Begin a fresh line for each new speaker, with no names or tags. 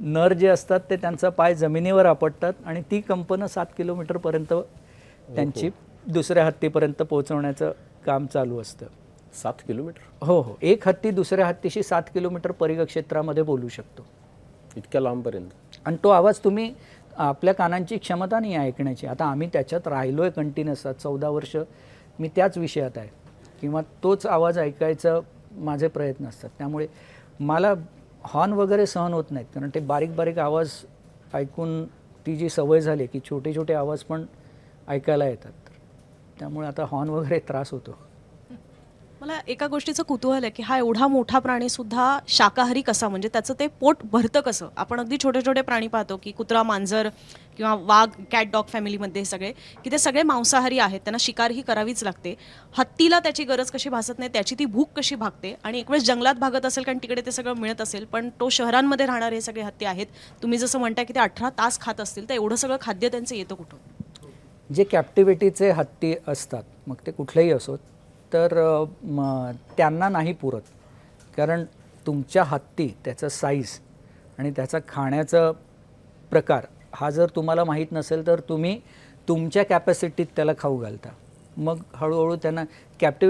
नर जे असतात ते त्यांचा पाय जमिनीवर आपटतात आणि ती कंपनं सात किलोमीटरपर्यंत त्यांची दुसऱ्या हत्तीपर्यंत पोहोचवण्याचं काम चालू असतं.
सात किलोमीटर?
हो हो. एक हत्ती दुसऱ्या हत्तीशी सात किलोमीटर परिघ क्षेत्रामध्ये बोलू शकतो.
इतक्या लांबपर्यंत?
आणि तो आवाज तुम्ही आपल्या कानांची क्षमता नाही आहे ऐकण्याची. आता आम्ही त्याच्यात राहिलो आहे कंटिन्युअस चौदा वर्ष मी त्याच विषयात आहे. किंवा तोच आवाज ऐकायचा माझे प्रयत्न असतात. त्यामुळे मला हॉर्न वगैरे सहन होत नाहीत. कारण ते बारीक बारीक आवाज ऐकून ती जी सवय झाली की छोटे छोटे आवाज पण ऐकायला येतात. त्यामुळे आता हॉर्न वगैरे त्रास होतो.
मला एका गोष्टीचं कुतूहल आहे की हा एवढा मोठा प्राणी सुद्धा शाकाहारी कसा? म्हणजे त्याचं ते पोट भरतं कसं? आपण अगदी छोटे छोटे प्राणी पाहतो की कुत्रा मांजर किंवा वाघ कॅट डॉग फॅमिलीमध्ये सगळे की ते सगळे मांसाहारी आहेत. त्यांना शिकार ही करावीच लागते. हत्तीला त्याची गरज कशी भासत नाही त्याची ती भूक कशी भागते? आणि एक वेळेस जंगलात भागत असेल कारण तिकडे ते सगळं मिळत असेल पण तो शहरांमध्ये राहणारे हे सगळे हत्ती आहेत. तुम्ही जसं म्हणताय की ते अठरा तास खात असतील तर एवढं सगळं खाद्य त्यांचं येतं कुठून?
जे कॅप्टिव्हिटीचे हत्ती असतात मग ते कुठलेही असोत तर त्यांना नाही पुरत. कारण तुमच्या हत्ती त्याचं साईज आणि त्याचा खाण्याचा प्रकार हा जर तुम्हाला माहीत नसेल तर तुम्ही तुमच्या कॅपॅसिटीत त्याला खाऊ घालता. मग हळूहळू त्यांना कॅप्टिव्ह